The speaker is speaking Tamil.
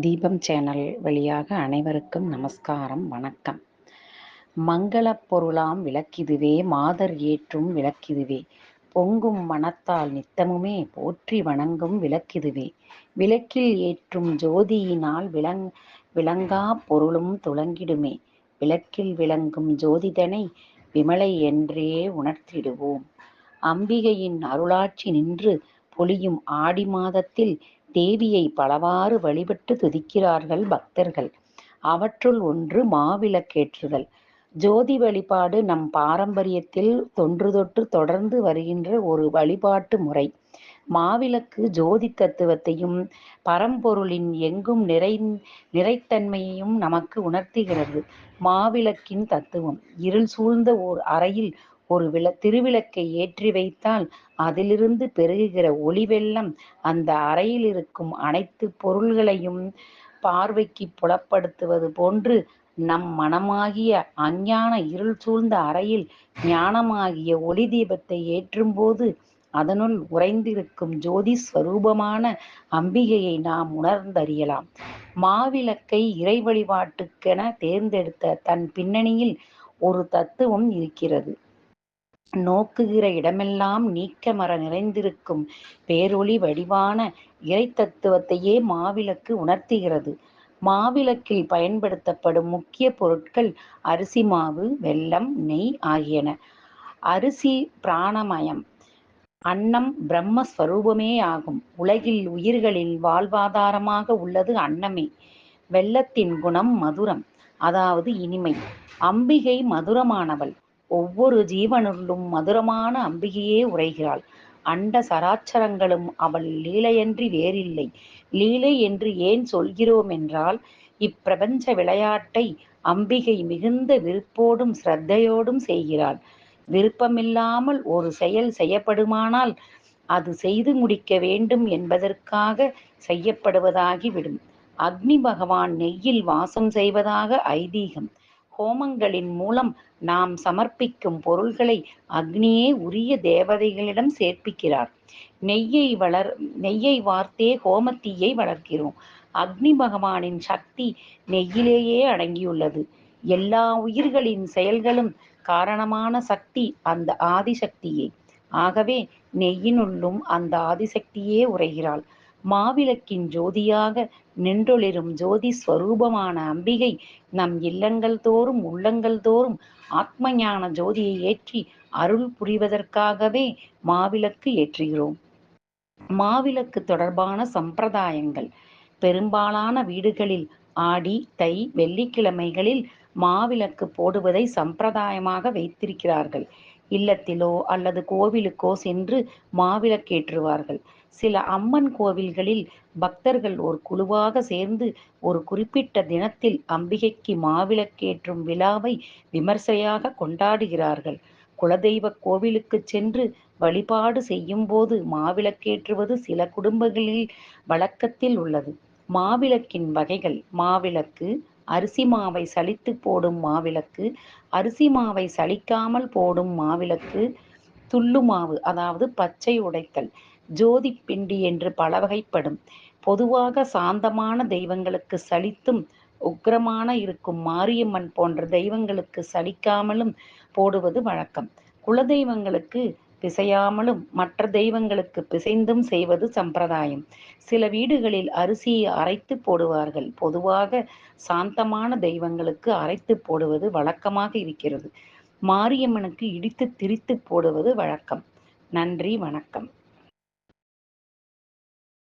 தீபம் சேனல் வழியாக அனைவருக்கும் நமஸ்காரம் வணக்கம். மங்களப் பொருளாம் விளக்கிதுவே மாதர் ஏற்றும் விளக்கிதுவே. பொங்கும் மனத்தால் நித்தமுமே போற்றி வணங்கும் விளக்கிதுவே. விளக்கில் ஏற்றும் ஜோதியினால் விளங் விளங்கா பொருளும் துளங்கிடுமே. விளக்கில் விளங்கும் ஜோதிதனை விமலை என்றே உணர்த்திடுவோம். அம்பிகையின் அருளாட்சி நின்று பொழியும் ஆடி மாதத்தில் தேவியை பலவாறு வழிபட்டு துதிக்கிறார்கள் பக்தர்கள். அவற்றுள் ஒன்று மாவிளக்கேற்றுதல். ஜோதி வழிபாடு நம் பாரம்பரியத்தில் தொன்று தொற்று தொடர்ந்து வருகின்ற ஒரு வழிபாட்டு முறை. மாவிளக்கு ஜோதி தத்துவத்தையும் பரம்பொருளின் எங்கும் நிறை நிறைத்தன்மையையும் நமக்கு உணர்த்துகிறது. மாவிளக்கின் தத்துவம் இருள் சூழ்ந்த ஓர் அறையில் ஒரு விள திருவிளக்கை ஏற்றி வைத்தால் அதிலிருந்து பெருகுகிற ஒளி வெள்ளம் அந்த அறையில் இருக்கும் அனைத்து பொருள்களையும் பார்வைக்கு புலப்படுத்துவது போன்று நம் மனமாகிய அஞ்ஞான இருள் சூழ்ந்த அறையில் ஞானமாகிய ஒளி தீபத்தை ஏற்றும்போது அதனுள் உறைந்திருக்கும் ஜோதி ஸ்வரூபமான அம்பிகையை நாம் உணர்ந்தறியலாம். மாவிளக்கை இறை வழிபாட்டுக்கென தேர்ந்தெடுத்த தன் பின்னணியில் ஒரு தத்துவம் இருக்கிறது. நோக்குகிற இடமெல்லாம் நீக்கமர நிறைந்திருக்கும் பேரொளி வடிவான இறை தத்துவத்தையே மாவிளக்கு உணர்த்துகிறது. மாவிளக்கில் பயன்படுத்தப்படும் முக்கிய பொருட்கள் அரிசி மாவு வெல்லம் நெய் ஆகியன. அரிசி பிராணமயம். அன்னம் பிரம்மஸ்வரூபமே ஆகும். உலகில் உயிர்களில் வாழ்வாதாரமாக உள்ளது அன்னமே. வெள்ளத்தின் குணம் மதுரம் அதாவது இனிமை. அம்பிகை மதுரமானவள். ஒவ்வொரு ஜீவனுள்ளும் மதுரமான அம்பிகையே உரைகிறாள். அண்ட சராச்சரங்களும் அவள் லீலையன்றி வேறில்லை. லீலை என்று ஏன் சொல்கிறோம் என்றால் இப்பிரபஞ்ச விளையாட்டை அம்பிகை மிகுந்த விருப்போடும் ஸ்ரத்தையோடும் செய்கிறாள். விருப்பமில்லாமல் ஒரு செயல் செய்யப்படுமானால் அது செய்து முடிக்க வேண்டும் என்பதற்காக செய்யப்படுவதாகிவிடும். அக்னி பகவான் நெய்யில் வாசம் செய்வதாக ஐதீகம். ஹோமங்களின் மூலம் நாம் சமர்ப்பிக்கும் பொருள்களை அக்னியே உரிய தேவதைகளிடம் சேர்ப்பிக்கிறார். நெய்யை வளர் நெய்யை வார்த்தே ஹோமத்தீயை வளர்க்கிறோம். அக்னி பகவானின் சக்தி நெய்யிலேயே அடங்கியுள்ளது. எல்லா உயிர்களின் செயல்களும் காரணமான சக்தி அந்த ஆதிசக்தியே. ஆகவே நெய்யினுள்ளும் அந்த ஆதிசக்தியே உரைகிறாள். மாவிளக்கின் ஜோதியாக நின்றொளிரும் ஜோதி ஸ்வரூபமான அம்பிகை நம் இல்லங்கள் தோறும் உள்ளங்கள் தோறும் ஆத்ம ஞான ஜோதியை ஏற்றி அருள் புரிவதற்காகவே மாவிளக்கு ஏற்றுகிறோம். மாவிளக்கு தொடர்பான சம்பிரதாயங்கள். பெரும்பாலான வீடுகளில் ஆடி தை வெள்ளிக்கிழமைகளில் மாவிளக்கு போடுவதை சம்பிரதாயமாக வைத்திருக்கிறார்கள். இல்லத்திலோ அல்லது கோவிலுக்கோ சென்று மாவிளக்கேற்றுவார்கள் சில அம்மன் கோவில்களில் பக்தர்கள் ஒரு குழுவாக சேர்ந்து ஒரு குறிப்பிட்ட தினத்தில் அம்பிகைக்கு மாவிளக்கேற்றும் விழாவை விமர்சையாக கொண்டாடுகிறார்கள். குலதெய்வ கோவிலுக்கு சென்று வழிபாடு செய்யும் போது மாவிளக்கேற்றுவது சில குடும்பங்களில் வழக்கத்தில் உள்ளது. மாவிளக்கின் வகைகள் மாவிளக்கு அரிசி மாவை சலித்து போடும் மாவிளக்கு அரிசி மாவை சலிக்காமல் போடும் மாவிளக்கு துள்ளு மாவு அதாவது பச்சை உடைத்தல் ஜோதி பிண்டி என்று பல வகைப்படும் பொதுவாக சாந்தமான தெய்வங்களுக்கு சலித்தும் உக்கிரமான இருக்கும் மாரியம்மன் போன்ற தெய்வங்களுக்கு சலிக்காமலும் போடுவது வழக்கம். குலதெய்வங்களுக்கு பிசையாமலும் மற்ற தெய்வங்களுக்கு பிசைந்தும் செய்வது சம்பிரதாயம். சில வீடுகளில் அரிசியை அரைத்து போடுவார்கள். பொதுவாக சாந்தமான தெய்வங்களுக்கு அரைத்து போடுவது வழக்கமாக இருக்கிறது. மாரியம்மனுக்கு இடித்து திரித்து போடுவது வழக்கம். நன்றி வணக்கம்.